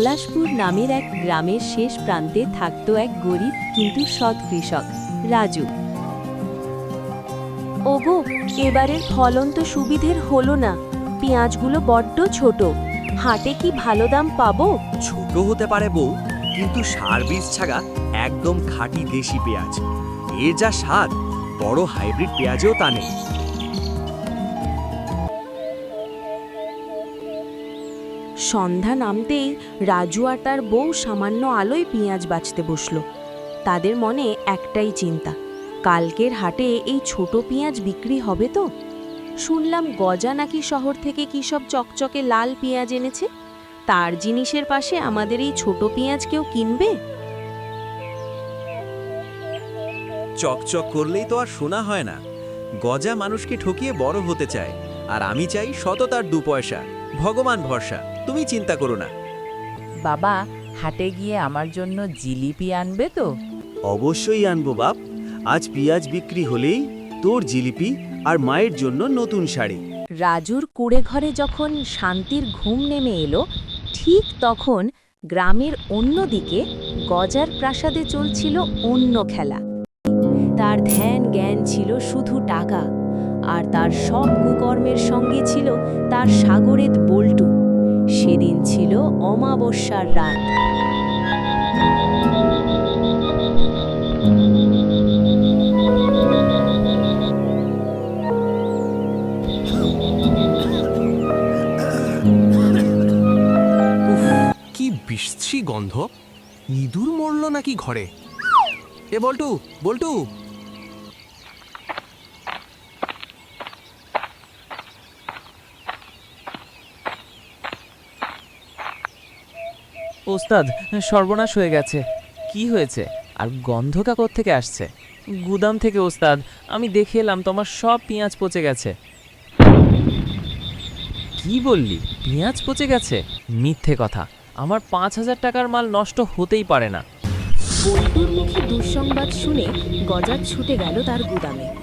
পলাশপুর নামের এক গ্রামের শেষ প্রান্তে থাকত এক গরিব কিন্তু সৎ কৃষক, রাজু। ওগো, এবারের ফলন তো সুবিধের হলো না। পেঁয়াজগুলো বড্ড ছোট। হাটে কি ভালো দাম পাবো? ছোট হতে পারে বউ, কিন্তু সার বীজ ছাগা একদম খাঁটি দেশি পেঁয়াজ। এর যা স্বাদ, বড় হাইব্রিড পেঁয়াজেও তা নেই। সন্ধ্যা নামতেই রাজু আর তার বউ সামান্য আলোয় পেঁয়াজ বাছতে বসল। তাদের মনে একটাই চিন্তা, কালকের হাটে এই ছোট পেঁয়াজ বিক্রি হবে তো? শুনলাম গজা নাকি শহর থেকে কী সব চকচকে লাল পেঁয়াজ এনেছে? তার জিনিসের পাশে আমাদের এই ছোট পেঁয়াজ কেউ কিনবে? চকচক করলেই তো আর শোনা হয় না। গজা মানুষকে ঠকিয়ে বড় হতে চায়, আর আমি চাই সততার দু পয়সা, ভগবান ভরসা। তুমি চিন্তা করো না। বাবা হাটে গিয়ে আমার জন্য জিলিপি আনবে তো? অবশ্যই আনব বাপ। আজ পেঁয়াজ বিক্রি হলেই তোর জিলিপি আর মায়ের জন্য নতুন শাড়ি। রাজুর কুড়ে ঘরে যখন শান্তির ঘুম নেমে এলো ঠিক তখন গ্রামের অন্যদিকে গজার প্রাসাদে চলছিল অন্য খেলা। তার ধ্যান জ্ঞান ছিল শুধু টাকা আর তার সব কুকর্মের সঙ্গে ছিল তার সাগরেত বল্টু। সেদিন ছিল অমাবস্যার রাত। কি বিশ্রী গন্ধ। ইঁদুর মরল নাকি ঘরে? এ বল্টু বল্টু। ওস্তাদ, সর্বনাশ হয়ে গেছে। কি হয়েছে? আর গন্ধটা থেকে আসছে? গুদাম থেকে, ওস্তাদ, আমি দেখে এলাম তোমার সব পেঁয়াজ পচে গেছে। কি বললি? পেঁয়াজ পচে গেছে? মিথ্যে কথা। আমার পাঁচ হাজার টাকার মাল নষ্ট হতেই পারে না। দুঃসংবাদ শুনে গজা ছুটে গেল তার গুদামে।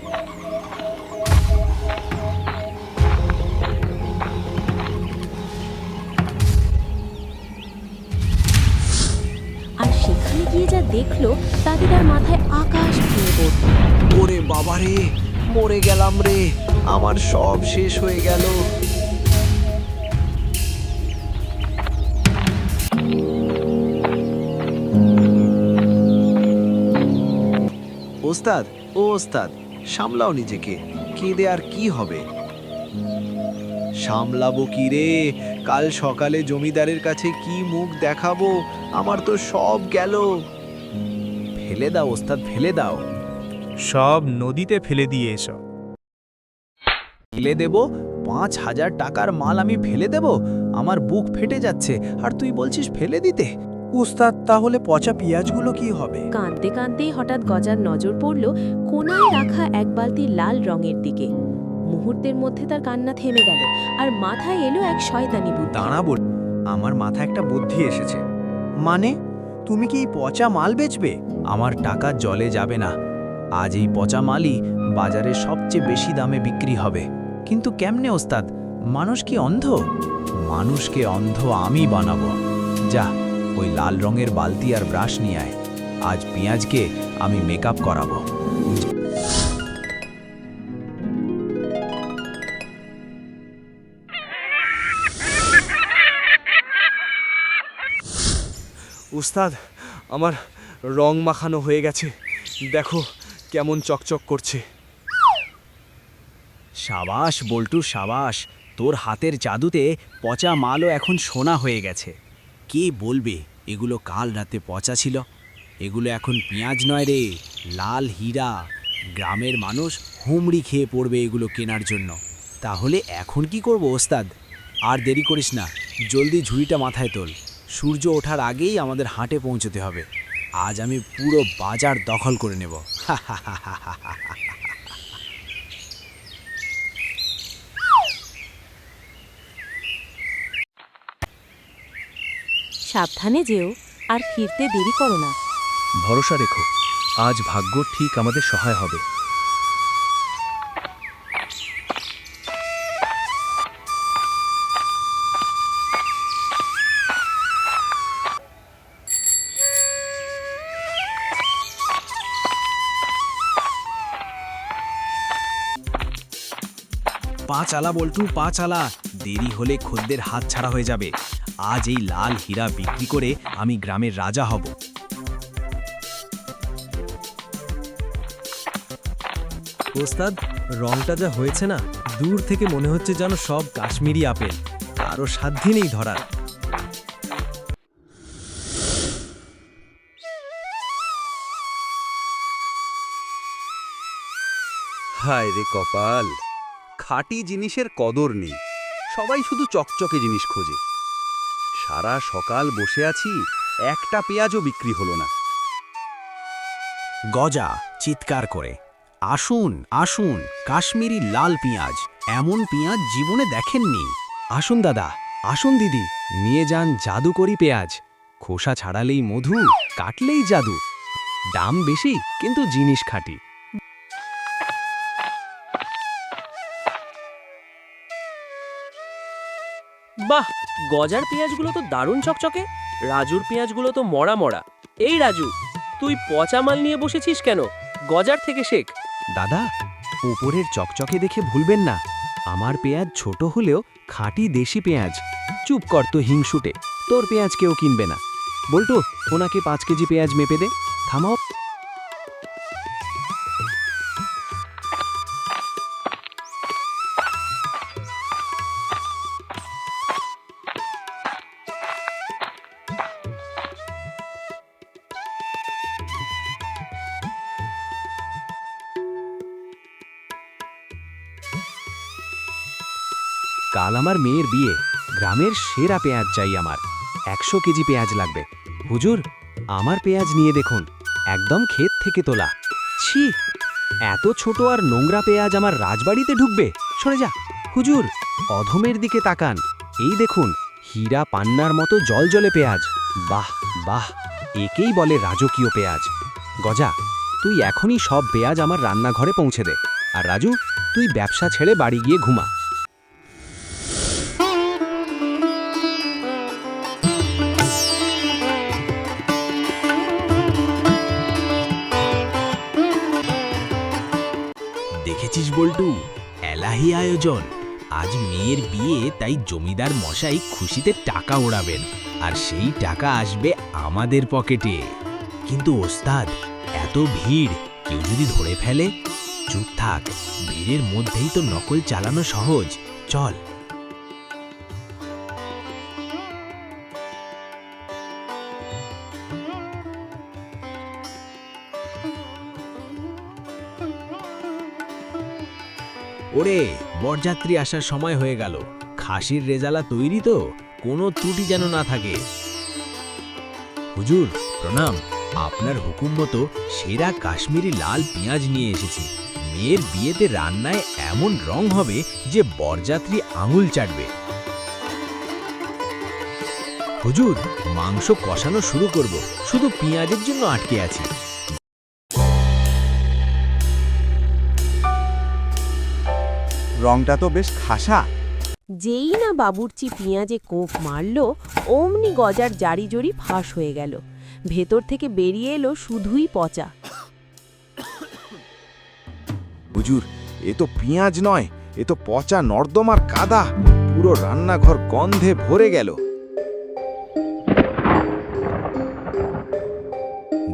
গিয়ে যা দেখল তাতে তার মাথায় আকাশ ভেঙে পড়ল। ওরে বাবা রে মরে গেলাম রে। আমার সব শেষ হয়ে গেল। ওস্তাদ, ও ওস্তাদ, সামলাও নিজেকে। কেঁদে আর কি হবে? সামলাবো কি রে? কাল সকালে জমিদারের কাছে কি মুখ দেখাবো? আমার তো সব গেল। ফেলে দাও ওস্তাদ ফেলে দাও। সব নদীতে ফেলে দিয়ে এসো। ফেলে দেব? পাঁচ হাজার টাকার মাল আমি ফেলে দেব? আমার বুক ফেটে যাচ্ছে। আর তুই বলছিস ফেলে দিতে? উস্তাদ তাহলে পচা পেঁয়াজগুলো কি হবে? কাঁদতে কাঁদতেই হঠাৎ গজার নজর পড়ল কোনায় রাখা এক বালতি লাল রঙের দিকে। মুহূর্তের মধ্যে তার কান্না থেমে গেল আর মাথায় এলো এক শয়তানি বুদ্ধি। দাঁড়া বল, আমার মাথায় একটা বুদ্ধি এসেছে। মানে তুমি কি এই পচা মাল বেচবে? আমার টাকা জলে যাবে না। আজ এই পচা মালই বাজারে সবচেয়ে বেশি দামে বিক্রি হবে। কিন্তু কেমনে ওস্তাদ? মানুষ কি অন্ধ? মানুষকে অন্ধ আমি বানাবো। যা, ওই লাল রঙের বালতি আর ব্রাশ নিয়ে আয়। আজ পেঁয়াজকে আমি মেকআপ করাবো। উস্তাদ, আমার রং মাখানো হয়ে গেছে। দেখো কেমন চকচক করছে। সাবাস, বল্টু, সাবাস, তোর হাতের জাদুতে পচা মালও এখন সোনা হয়ে গেছে। কে বলবে, এগুলো কাল রাতে পচা ছিল? এগুলো এখন পেঁয়াজ নয় রে, লাল হীরা। গ্রামের মানুষ হুমড়ি খেয়ে পড়বে এগুলো কেনার জন্য। তাহলে এখন কি করব, ওস্তাদ? আর দেরি করিস না, জলদি ঝুড়িটা মাথায় তোল। সূর্য ওঠার আগেই আমাদের হাটে পৌঁছতে হবে। আজ আমি পুরো বাজার দখল করে নেব। সাবধানে যেও আর ফিরতে দেরি করো না। ভরসা রেখো। আজ ভাগ্য ঠিক আমাদের সহায় হবে। পা চালা বল্টু, পা চালা। দেরি হলে খদ্দের হাত ছাড়া হয়ে যাবে। আজ এই লাল হীরা বিক্রি করে আমি গ্রামের রাজা হব। ওস্তাদ, রংটা যা হয়েছে না, দূর থেকে মনে হচ্ছে যেন সব কাশ্মীরি আপেল। আরও সাধ্যি নেই ধরার। হায় রে কপাল। খাঁটি জিনিসের কদর নেই। সবাই শুধু চকচকে জিনিস খোঁজে। সারা সকাল বসে আছি, একটা পেঁয়াজও বিক্রি হলো না। গজা, চিৎকার করে, আসুন আসুন, কাশ্মীরি লাল পেঁয়াজ, এমন পেঁয়াজ জীবনে দেখেননি। আসুন দাদা, আসুন দিদি, নিয়ে যান জাদুকরি পেঁয়াজ। খোসা ছাড়ালেই মধু, কাটলেই জাদু। দাম বেশি, কিন্তু জিনিস খাঁটি। বাহ, গজার পেঁয়াজগুলো তো দারুণ চকচকে। রাজুর পেঁয়াজগুলো তো মরা মরা। এই রাজু, তুই পচা মাল নিয়ে বসেছিস কেন? গজার থেকে শেখ। দাদা, উপরের চকচকে দেখে ভুলবেন না। আমার পেঁয়াজ ছোট হলেও খাঁটি দেশি পেঁয়াজ। চুপ কর তো হিংসুটে, তোর পেঁয়াজ কেউ কিনবে না। বল্টু, ওনাকে পাঁচ কেজি পেঁয়াজ মেপে দে। থামাও। কাল আমার মেয়ের বিয়ে। গ্রামের সেরা পেঁয়াজ চাই আমার। একশো কেজি পেঁয়াজ লাগবে। হুজুর, আমার পেঁয়াজ নিয়ে দেখুন। একদম ক্ষেত থেকে তোলা। ছি, এত ছোট আর নোংরা পেঁয়াজ আমার রাজবাড়িতে ঢুকবে। সরে যা। হুজুর, অধমের দিকে তাকান। এই দেখুন, হীরা পান্নার মতো জলজলে পেঁয়াজ। বাহ বাহ, একেই বলে রাজকীয় পেঁয়াজ। গজা, তুই এখনই সব পেঁয়াজ আমার রান্নাঘরে পৌঁছে দে। আর রাজু, তুই ব্যবসা ছেড়ে বাড়ি গিয়ে ঘুমা। দেখেছিস বল্টু? এলাহি আয়োজন। আজ মেয়ের বিয়ে, তাই জমিদার মশাই খুশিতে টাকা ওড়াবেন, আর সেই টাকা আসবে আমাদের পকেটে। কিন্তু ওস্তাদ, এত ভিড়, কেউ যদি ধরে ফেলে? চুপ থাক, ভিড়ের মধ্যেই তো নকল চালানো সহজ। চল। ওরে, বরযাত্রী আসার সময় হয়ে গেল। খাসির রেজালা তৈরি তো, কোনো ত্রুটি যেন না থাকে। হুজুর, প্রণাম। আপনার হুকুম মতো সেরা কাশ্মীরি লাল পেঁয়াজ নিয়ে এসেছি। মেয়ের বিয়েতে রান্নায় এমন রং হবে যে বরযাত্রী আঙুল চাটবে। হুজুর, মাংস কষানো শুরু করব। শুধু পেঁয়াজের জন্য আটকে আছি। রংটা তো বেশ খাসা। যেই না বাবুর্চি পেঁয়াজে কোপ মারল অমনি গজার জারি জড়ি ফাঁস হয়ে গেল। ভেতর থেকে বেরিয়ে এলো শুধুই পচা। হুজুর এ তো পেঁয়াজ নয় এ তো পচা নর্দমার কাদা। পুরো রান্নাঘর গন্ধে ভরে গেল।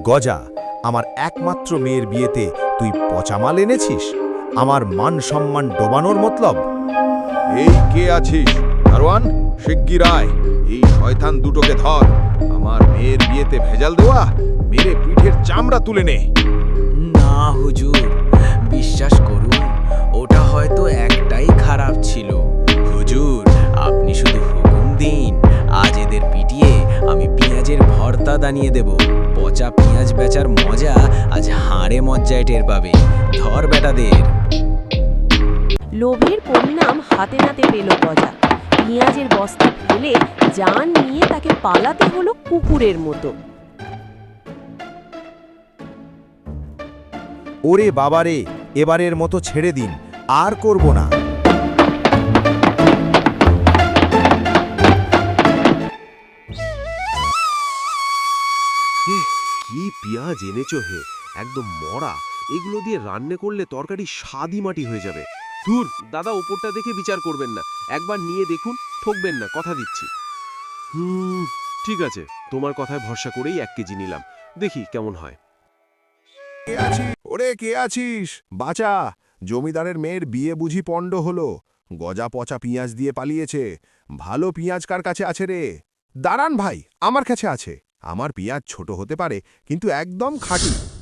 গজা আমার একমাত্র মেয়ের বিয়েতে তুই পচা মাল এনেছিস? আমার মান সম্মান ডোবানোর মতলব? এই কে আছিস? দারোয়ান শিগগির আয়। এই শয়তান দুটোকে ধর। আমার মেয়ের বিয়েতে ভেজাল দেওয়া মেরে পিঠের চামড়া তুলে নে। না হুজুর বিশ্বাস করুন ওটা হয়তো একটাই খারাপ ছিল। হুজুর আপনি শুধু হুকুম দিন আজ এদের পিটিয়ে আমি পেঁয়াজের ভর্তা দানিয়ে দেব। পচা পেঁয়াজ বেচার মজা আজ হাড়ে মজ্জায় টের পাবে। ধর বেটাদের। লোভের পরিণাম হাতে নাতে পেল গজা পেঁয়াজের বস্তা ফেলে জান নিয়ে তাকে পালাতে হলো কুকুরের মতো। ওরে বাবারে এবারের মতো ছেড়ে দিন আর করব না। কি পেঁয়াজ এনেছো হে। একদম মরা। এগুলো দিয়ে রান্না করলে তরকারি স্বাদই মাটি হয়ে যাবে। ধুর, দাদা ওপরটা দেখে বিচার করবেন না। একবার নিয়ে দেখুন, ঠকবেন না, কথা দিচ্ছি। হুম, ঠিক আছে। তোমার কথায় ভরসা করেই এক কেজি নিলাম। দেখি কেমন হয়। কে আছিস? ওরে, কে আছিস? বাঁচা। জমিদারের মেয়ের বিয়ে বুঝি পণ্ড হলো। গজা পচা পিঁয়াজ দিয়ে পালিয়েছে। ভালো পিঁয়াজ কার কাছে আছে রে? দাঁড়ান ভাই, আমার কাছে আছে। আমার পিঁয়াজ ছোট হতে পারে, কিন্তু একদম খাঁটি।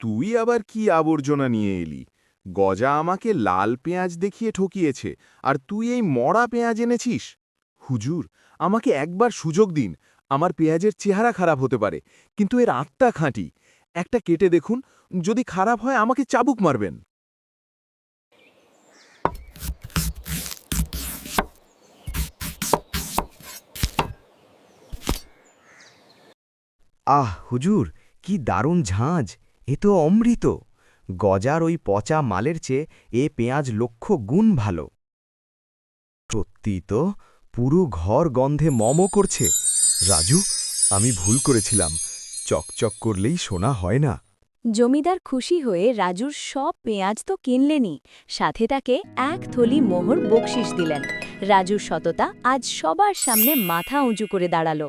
তুই আবার কি আবর্জনা নিয়ে এলি? গজা আমাকে লাল পেঁয়াজ দেখিয়ে ঠকিয়েছে, আর তুই এই মরা পেঁয়াজ এনেছিস? হুজুর, আমাকে একবার সুযোগ দিন, আমার পেঁয়াজের চেহারা খারাপ হতে পারে, কিন্তু এর আত্মা খাঁটি। একটা কেটে দেখুন, যদি খারাপ হয় আমাকে চাবুক মারবেন। আহ, হুজুর, কি দারুণ ঝাঁঝ এ তো অমৃত। গজার ওই পচা মালের চেয়ে এ পেঁয়াজ লক্ষ গুণ ভালো। সত্যি তো পুরো ঘর গন্ধে মম করছে। রাজু, আমি ভুল করেছিলাম। চকচক করলেই শোনা হয় না। জমিদার খুশি হয়ে রাজুর সব পেঁয়াজ তো কিনলেনই। সাথে তাকে এক থলি মোহর বকশিস দিলেন। রাজুর সততা আজ সবার সামনে মাথা উঁচু করে দাঁড়াল।